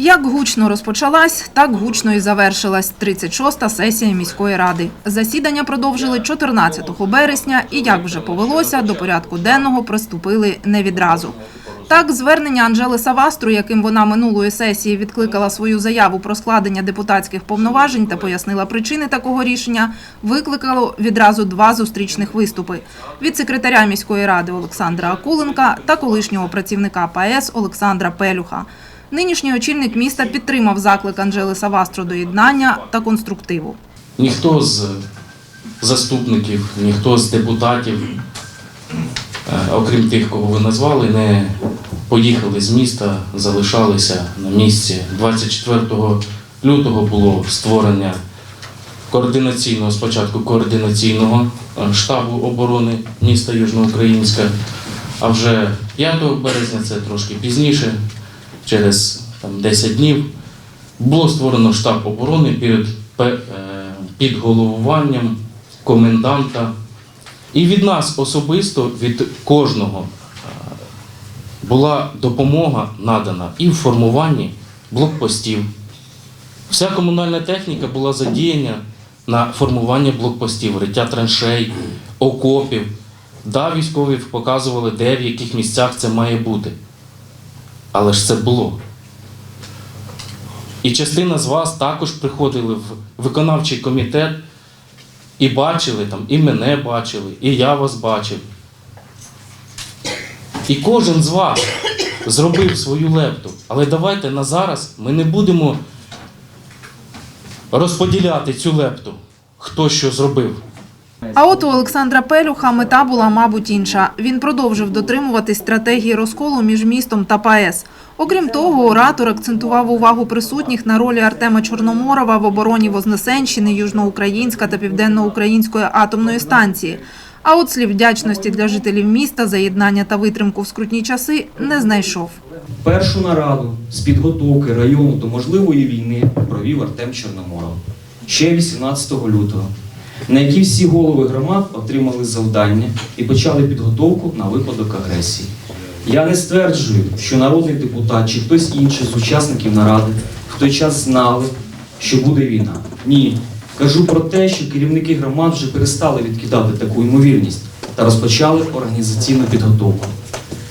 Як гучно розпочалась, так гучно і завершилась 36-та сесія міської ради. Засідання продовжили 14 березня і, як вже повелося, до порядку денного приступили не відразу. Так, звернення Анжели Савастру, яким вона минулої сесії відкликала свою заяву про складення депутатських повноважень та пояснила причини такого рішення, викликало відразу два зустрічних виступи від секретаря міської ради Олександра Акуленка та колишнього працівника ПАЕС Олександра Пелюха. Нинішній очільник міста підтримав заклик Анжели Савастро до єднання та конструктиву. Ніхто з заступників, ніхто з депутатів, е, окрім тих, кого ви назвали, не поїхали з міста, залишалися на місці. 24 лютого було створення координаційного, спочатку координаційного е, штабу оборони міста Южноукраїнська, а вже 5 березня, це трошки пізніше, через там, 10 днів, було створено штаб оборони під, е, під головуванням коменданта. І від нас особисто, від кожного, е, була допомога надана і в формуванні блокпостів. Вся комунальна техніка була задіяна на формування блокпостів, риття траншей, окопів. Да, військові показували, де в яких місцях це має бути. Але ж це було. І частина з вас також приходили в виконавчий комітет і бачили там, і мене бачили, і я вас бачив. І кожен з вас зробив свою лепту. Але давайте на зараз ми не будемо розподіляти цю лепту, хто що зробив. А от у Олександра Пелюха мета була, мабуть, інша. Він продовжив дотримуватись стратегії розколу між містом та ПАЕС. Окрім того, оратор акцентував увагу присутніх на ролі Артема Чорноморова в обороні Вознесенщини, Южноукраїнська та Південноукраїнської атомної станції. А от слів вдячності для жителів міста за єднання та витримку в скрутні часи не знайшов. Першу нараду з підготовки району до можливої війни провів Артем Чорноморов ще 18 лютого, на якій всі голови громад отримали завдання і почали підготовку на випадок агресії. Я не стверджую, що народний депутат чи хтось інший з учасників наради в той час знали, що буде війна. Ні. Кажу про те, що керівники громад вже перестали відкидати таку ймовірність та розпочали організаційну підготовку.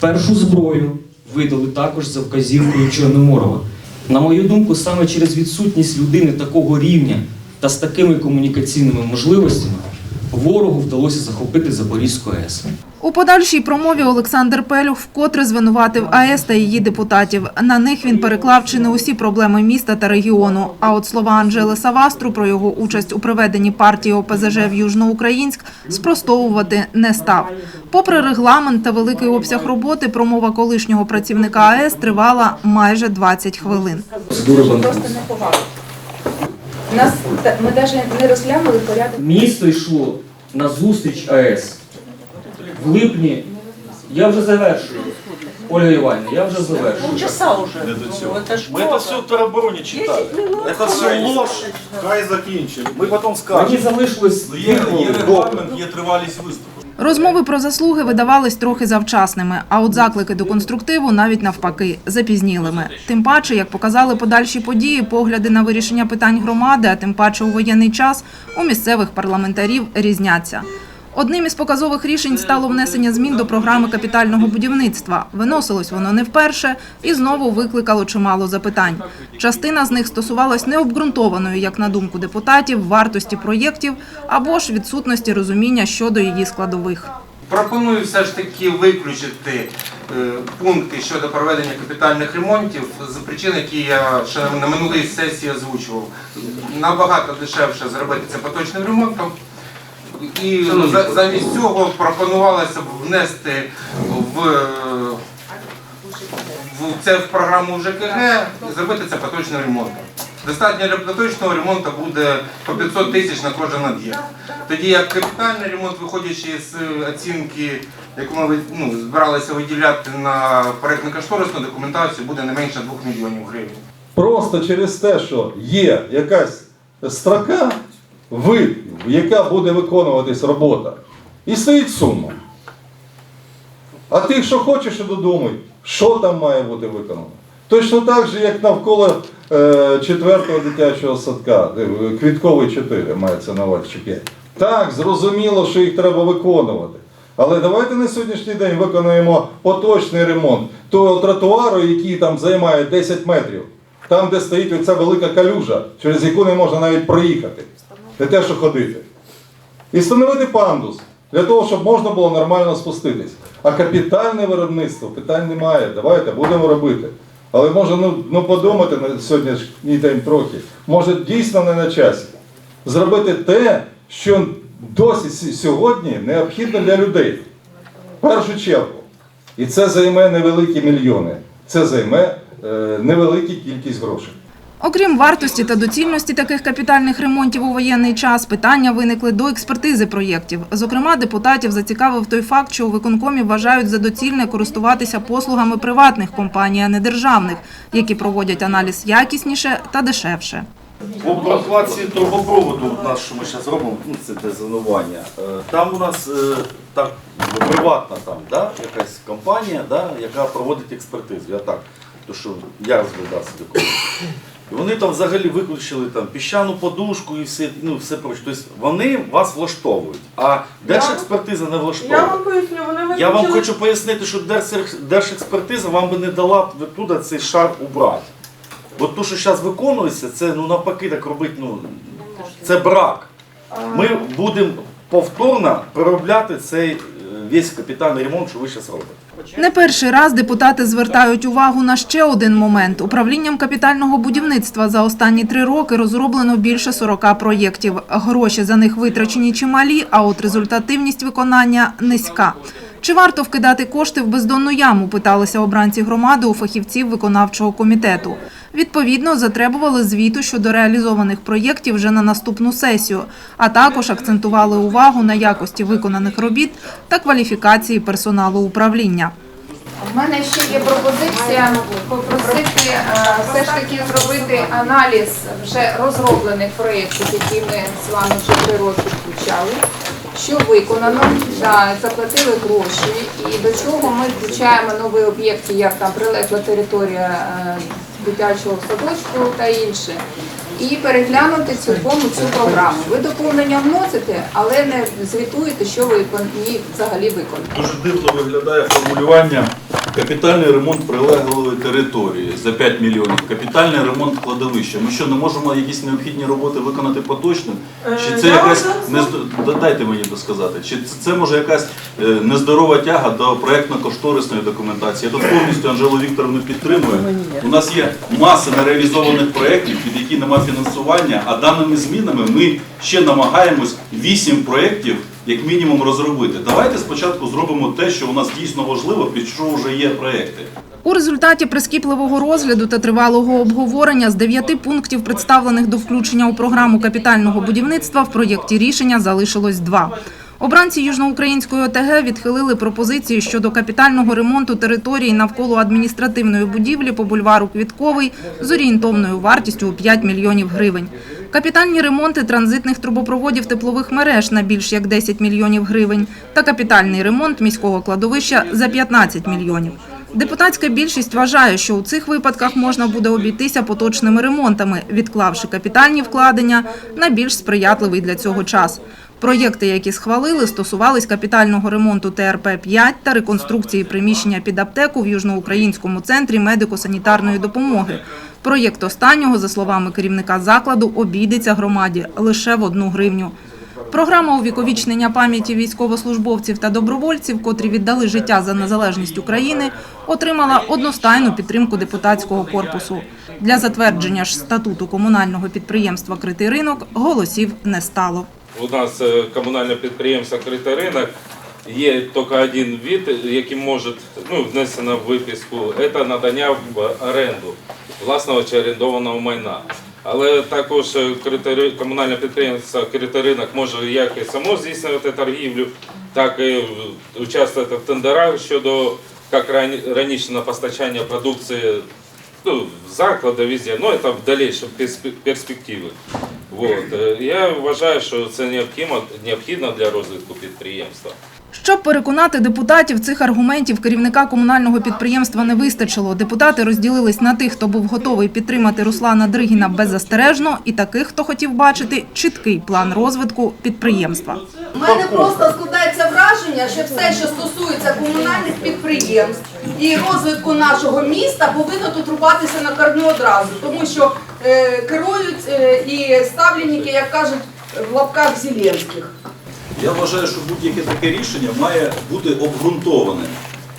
Першу зброю видали також за вказівкою Чорноморова. На мою думку, саме через відсутність людини такого рівня та з такими комунікаційними можливостями ворогу вдалося захопити Запорізьку АЕС. У подальшій промові Олександр Пелюх вкотре звинуватив АЕС та її депутатів. На них він переклав чи не усі проблеми міста та регіону. А от слова Анжели Савастру про його участь у проведенні партії ОПЗЖ в Южноукраїнськ спростовувати не став. Попри регламент та великий обсяг роботи, промова колишнього працівника АЕС тривала майже 20 хвилин. Банкрутства. Просто неповага. Нас та- ми навіть не розглянули порядок. Місто йшло на зустріч АЕС. В липні я вже завершую. Ольга Іванівна, я вже завершую. Полчаса уже. Ну, это ж Мы это все в теробороне читали. Это все ложь. Хай закінчили. Ми потім Мені скажемо. залишилось Ну, Є, дві є хвилини. регламент, є тривалість виступу. Розмови про заслуги видавались трохи завчасними, а от заклики до конструктиву навіть навпаки запізнілими. Тим паче, як показали подальші події, погляди на вирішення питань громади, а тим паче у воєнний час у місцевих парламентарів різняться. Одним із показових рішень стало внесення змін до програми капітального будівництва. Виносилось воно не вперше і знову викликало чимало запитань. Частина з них стосувалась необґрунтованої, як на думку депутатів, вартості проєктів або ж відсутності розуміння щодо її складових. Пропоную все ж таки виключити е, пункти щодо проведення капітальних ремонтів з причин, які я ще на минулій сесії озвучував. Набагато дешевше зробити це поточним ремонтом. І за- замість цього пропонувалося б внести в, в це в програму ЖКГ і зробити це поточним ремонтом. Достатньо для поточного ремонту буде по 500 тисяч на кожен об'єкт. Тоді як капітальний ремонт, виходячи з оцінки, яку ми ну, збиралися виділяти на проєктно-кошторисну документацію, буде не менше 2 мільйонів гривень. Просто через те, що є якась строка, вид, яка буде виконуватись робота, і стоїть сума. А ти, що хочеш, і додумай, що там має бути виконано. Точно так же, як навколо е, четвертого дитячого садка, е, квітковий 4 мається на увазі чи 5. Так, зрозуміло, що їх треба виконувати. Але давайте на сьогоднішній день виконаємо поточний ремонт того тротуару, який там займає 10 метрів, там, де стоїть оця велика калюжа, через яку не можна навіть проїхати. Не те, що ходити. І встановити пандус для того, щоб можна було нормально спуститись. А капітальне виробництво питань немає. Давайте будемо робити. Але може ну, ну подумати на сьогоднішній день трохи. Може дійсно не на часі. Зробити те, що досі сьогодні необхідно для людей. В першу чергу. І це займе невеликі мільйони. Це займе е, невелику кількість грошей. Окрім вартості та доцільності таких капітальних ремонтів у воєнний час, питання виникли до експертизи проєктів. Зокрема, депутатів зацікавив той факт, що у виконкомі вважають за доцільне користуватися послугами приватних компаній, а не державних, які проводять аналіз якісніше та дешевше. В обкладці трубопроводу у нас, що ми зараз робимо, ну це те зонування. е, Там у нас е, так приватна там, да, якась компанія, да, яка проводить експертизу. Я так, то що я розглядався до. І вони там взагалі виключили там піщану подушку і все, ну, все проще. Тобто вони вас влаштовують, а держекспертиза не влаштовує. Я вам поясню, вони Я вам хочу пояснити, що держекспертиза вам би не дала туди цей шар убрати. От то, що зараз виконується, це ну навпаки так робити, ну це брак. Ми будемо повторно переробляти цей весь капітальний ремонт, що ви зараз робите. Не перший раз депутати звертають увагу на ще один момент. Управлінням капітального будівництва за останні три роки розроблено більше 40 проєктів. Гроші за них витрачені чималі, а от результативність виконання низька. Чи варто вкидати кошти в бездонну яму? Питалися обранці громади у фахівців виконавчого комітету. Відповідно, затребували звіту щодо реалізованих проєктів вже на наступну сесію, а також акцентували увагу на якості виконаних робіт та кваліфікації персоналу управління. У мене ще є пропозиція попросити е, все ж таки зробити аналіз вже розроблених проєктів, які ми з вами вже три роки включали. Що виконано, заплатили гроші, і до чого ми включаємо нові об'єкти, як там прилегла територія е, дитячого садочку та інше. І переглянути цілком цю програму. Ви доповнення вносите, але не звітуєте, що ви ній взагалі виконали. Дуже дивно виглядає формулювання капітальний ремонт прилеглої території за 5 мільйонів, капітальний ремонт кладовища. Ми що, не можемо якісь необхідні роботи виконати поточно? Чи це Е, якась не дайте мені досказати? Чи це, може якась е, нездорова тяга до проєктно-кошторисної документації? Я тут повністю Анжелу Вікторовну підтримую. У нас є маса нереалізованих проєктів, під які нема фінансування, а даними змінами ми ще намагаємось 8 проєктів як мінімум розробити. Давайте спочатку зробимо те, що у нас дійсно важливо, під що вже є проєкти. У результаті прискіпливого розгляду та тривалого обговорення з дев'яти пунктів, представлених до включення у програму капітального будівництва, в проєкті рішення залишилось два. Обранці Южноукраїнської ОТГ відхилили пропозиції щодо капітального ремонту території навколо адміністративної будівлі по бульвару Квітковий з орієнтовною вартістю у 5 мільйонів гривень. Капітальні ремонти транзитних трубопроводів теплових мереж на більш як 10 мільйонів гривень та капітальний ремонт міського кладовища за 15 мільйонів. Депутатська більшість вважає, що у цих випадках можна буде обійтися поточними ремонтами, відклавши капітальні вкладення на більш сприятливий для цього час. Проєкти, які схвалили, стосувались капітального ремонту ТРП-5 та реконструкції приміщення під аптеку в Южноукраїнському центрі медико-санітарної допомоги. Проєкт останнього, за словами керівника закладу, обійдеться громаді лише в одну гривню. Програма увіковічнення пам'яті військовослужбовців та добровольців, котрі віддали життя за незалежність України, отримала одностайну підтримку депутатського корпусу. Для затвердження ж статуту комунального підприємства Критий ринок голосів не стало. У нас е, комунальне підприємство «Критий ринок». Є тільки один від, який може ну, внесено в виписку, це надання в оренду власного чи орендованого майна. Але також е, комунальне підприємство «Критий ринок» може як і само здійснювати торгівлю, так і участвувати в тендерах щодо як рані- раніше на постачання продукції ну, заклади везде, ну це в дальнейшем перспе- перспективи. Вот. Е, Я вважаю, що це необхідно для розвитку підприємства. Щоб переконати депутатів, цих аргументів керівника комунального підприємства не вистачило. Депутати розділились на тих, хто був готовий підтримати Руслана Дригіна беззастережно, і таких, хто хотів бачити чіткий план розвитку підприємства. У мене просто складається враження, що все, що стосується комунальних підприємств і розвитку нашого міста, повинно тут рубатися на корню одразу, тому що е, керують е, і ставленники, як кажуть, в лапках Зеленських. Я вважаю, що будь-яке таке рішення має бути обґрунтоване.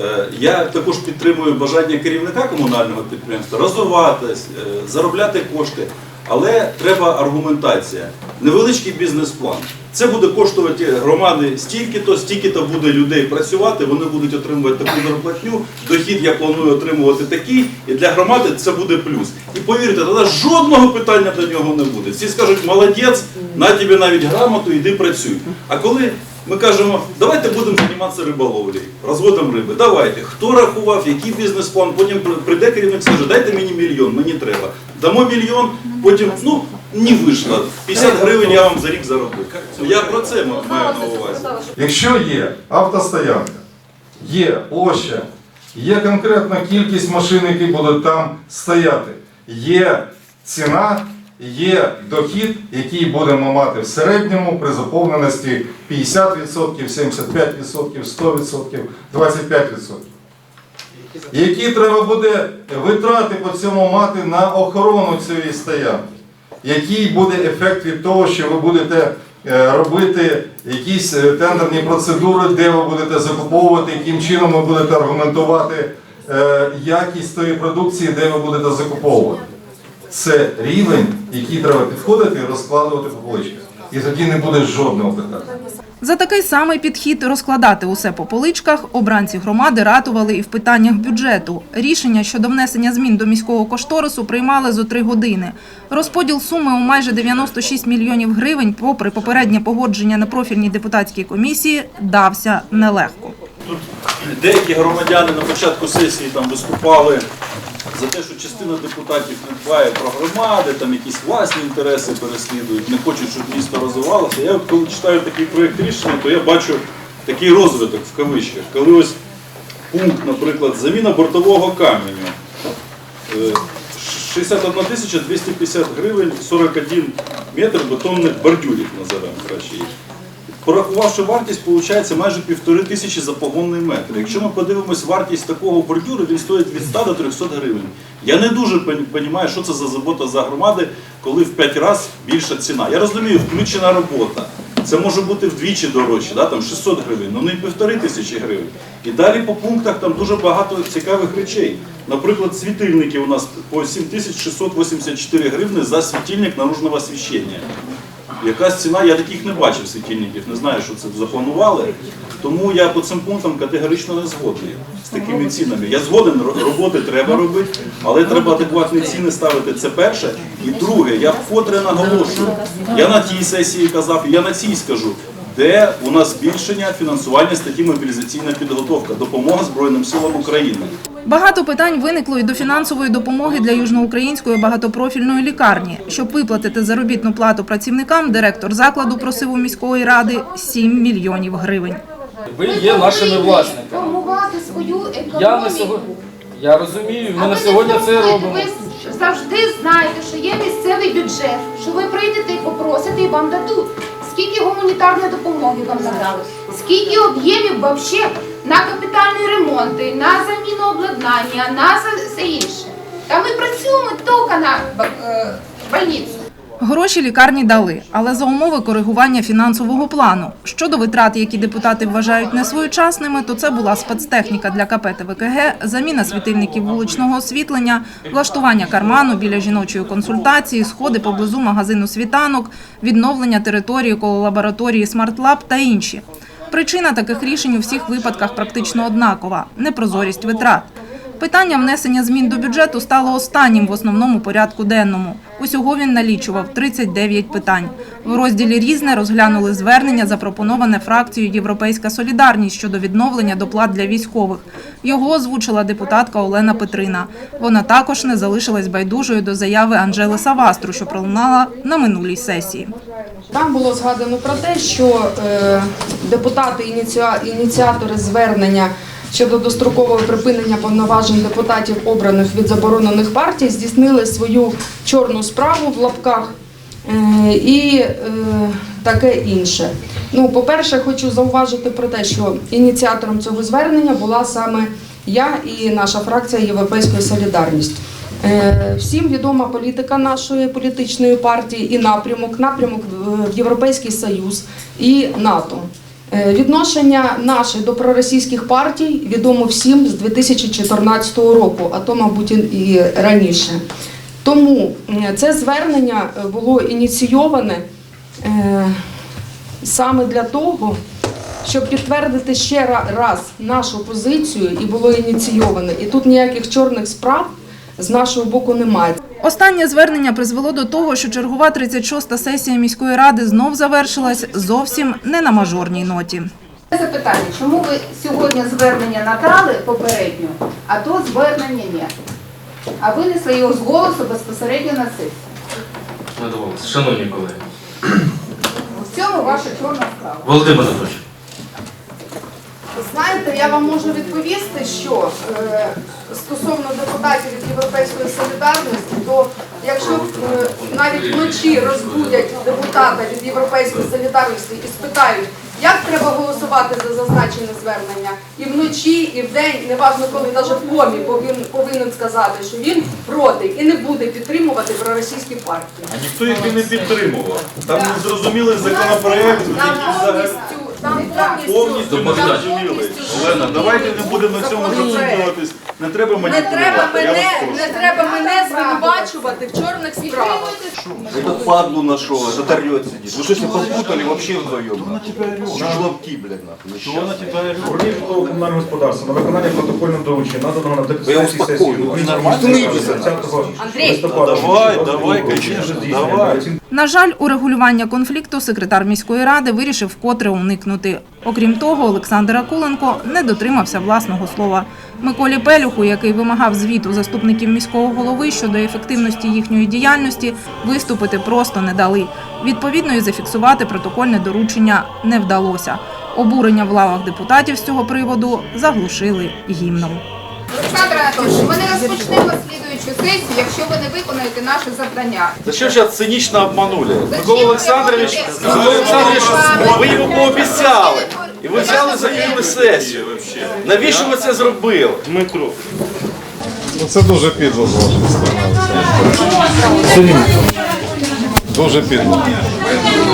Е, Я також підтримую бажання керівника комунального підприємства розвиватись, е, заробляти кошти, але треба аргументація. Невеличкий бізнес-план. Це буде коштувати громади стільки-то, стільки-то буде людей працювати, вони будуть отримувати таку зарплатню, дохід я планую отримувати такий, і для громади це буде плюс. І повірте, тоді жодного питання до нього не буде. Всі скажуть, молодець, на тобі навіть грамоту, іди працюй. А коли ми кажемо, давайте будемо займатися риболовлею, розводом риби. Давайте. Хто рахував, який бізнес-план, потім прийде керівник, скаже, дайте мені мільйон, мені треба. Дамо мільйон, потім, ну, не вийшло. 50 гривень я вам за рік зароблю. Я про це маю на увазі. Якщо є автостоянка, є площа, є конкретна кількість машин, які будуть там стояти, є ціна, є дохід, який будемо мати в середньому при заповненості 50%, 75%, 100%, 25%. Які треба буде витрати по цьому мати на охорону цієї стоянки? Який буде ефект від того, що ви будете е, робити якісь е, тендерні процедури, де ви будете закуповувати, яким чином ви будете аргументувати е, якість тої продукції, де ви будете закуповувати? Це рівень, який треба підходити і розкладувати по поличках. І тоді не буде жодного питання. За такий самий підхід розкладати усе по поличках обранці громади ратували і в питаннях бюджету. Рішення щодо внесення змін до міського кошторису приймали зо три години. Розподіл суми у майже 96 мільйонів гривень, попри попереднє погодження на профільній депутатській комісії, дався нелегко. Тут деякі громадяни на початку сесії там виступали за те, що частина депутатів не дбає про громади, там якісь власні інтереси переслідують, не хочуть, щоб місто розвивалося. Я коли читаю такий проєкт рішення, то я бачу такий розвиток в кавичках, коли ось пункт, наприклад, заміна бортового каменю. Е, 61 тисяча 250 гривень, 41 метр бетонних бордюрів називаємо краще їх. Порахувавши вартість, виходить майже півтори тисячі за погонний метр. Якщо ми подивимось вартість такого бордюру, він стоїть від 100 до 300 гривень. Я не дуже розумію, що це за забота за громади, коли в 5 разів більша ціна. Я розумію, включена робота. Це може бути вдвічі дорожче, да? там 600 гривень, ну не півтори тисячі гривень. І далі по пунктах там дуже багато цікавих речей. Наприклад, світильники у нас по 7684 гривни за світильник наружного освіщення. Якась ціна, я таких не бачив світильників, не знаю, що це запланували. Тому я по цим пунктам категорично не згодний з такими цінами. Я згоден, роботи треба робити, але треба адекватні ціни ставити. Це перше. І друге, я вкотре наголошую. Я на тій сесії казав, я на цій скажу. Де у нас збільшення фінансування статті мобілізаційна підготовка, допомога Збройним силам України. Багато питань виникло і до фінансової допомоги для южноукраїнської багатопрофільної лікарні. Щоб виплатити заробітну плату працівникам, директор закладу просив у міської ради 7 мільйонів гривень. Ви є нашими власниками. Формувати свою. Я на сьогодні. Я розумію, ми на сьогодні це робимо. Ви завжди знаєте, що є місцевий бюджет, що ви прийдете і попросите, і вам дадуть. Скільки гуманітарної допомоги вам надали, скільки об'ємів вообще на капітальні ремонти, на заміну обладнання, на все інше. Та ми працюємо тільки на е, больницю. Гроші лікарні дали, але за умови коригування фінансового плану. Щодо витрат, які депутати вважають несвоєчасними, то це була спецтехніка для КП ТВКГ, заміна світильників вуличного освітлення, влаштування карману біля жіночої консультації, сходи поблизу магазину світанок, відновлення території коло лабораторії «Смартлаб» та інші. Причина таких рішень у всіх випадках практично однакова – непрозорість витрат. Питання внесення змін до бюджету стало останнім в основному порядку денному. Усього він налічував 39 питань. В розділі Різне розглянули звернення, запропоноване фракцією Європейська Солідарність щодо відновлення доплат для військових. Його озвучила депутатка Олена Петрина. Вона також не залишилась байдужою до заяви Анжели Савастру, що пролунала на минулій сесії. Там було згадано про те, що е, депутати ініціа- ініціатори звернення щодо дострокового припинення повноважень депутатів, обраних від заборонених партій, здійснили свою чорну справу в лапках е, і е, таке інше. Ну, по-перше, хочу зауважити про те, що ініціатором цього звернення була саме я і наша фракція Європейської солідарність. Е, Всім відома політика нашої політичної партії і напрямок, напрямок в Європейський Союз і НАТО. Е, Відношення наше до проросійських партій відомо всім з 2014 року, а то, мабуть, і- раніше. Тому це звернення е, було ініційоване е, саме для того, щоб підтвердити ще раз нашу позицію, і було ініційоване. І тут ніяких чорних справ з нашого боку немає. Останнє звернення призвело до того, що чергова 36-та сесія міської ради знов завершилась зовсім не на мажорній ноті. Запитання, чому ви сьогодні звернення надали попередньо, а то звернення ні? А винесли його з голосу безпосередньо на сесію. Шановні колеги. В цьому ваша чорна справа. Володимир Анатольович. Знаєте, я вам можу відповісти, що е, стосовно депутатів від Європейської солідарності, то якщо е, навіть вночі розбудять депутата від Європейської солідарності і спитають, як треба голосувати за зазначене звернення, і вночі, і вдень, неважно коли, навіть в комі повинен, повинен сказати, що він проти і не буде підтримувати проросійські партії. А ніхто їх і не підтримував. Там незрозумілий законопроект, Там який взагалі повністю, там повністю, Олена, давайте не будемо на цьому зациклюватись. Не треба Не маніпулювати. треба я вас мене, прошу. не треба мене звинувачувати в чорних справах. Этот падлу нашел, этот орет сидит. Вы что, с ним попутали вообще вдвоем? Жлобки, блядь, нахуй. Що вона тебе Управління комунального господарства на виконання протокольного доручення наданого на Ви його депутатській сесії успокоїли, ви нормально? 30 Андрій. листопада. Давай, давай, конечно, давай. На жаль, у регулювання конфлікту секретар міської ради вирішив вкотре уникнути. Окрім того, Олександр Акуленко не дотримався власного слова. Миколі Пелюху, який вимагав звіту заступників міського голови щодо ефективності їхньої діяльності, виступити просто не дали. Відповідно, і зафіксувати протокольне доручення не вдалося. Обурення в лавах депутатів з цього приводу заглушили гімном. Олександр Анатольович, ми не розпочнемо слідуючу сесію, якщо ви не виконаєте наше завдання. Зачем сейчас цинично обманули? Микола Олександрович. Микола Олександрович, ви йому пообіцяли. І ви взяли закрили сесію. Навіщо ви це зробили? Ну, Це дуже підло з вашої сторони. Дуже підло.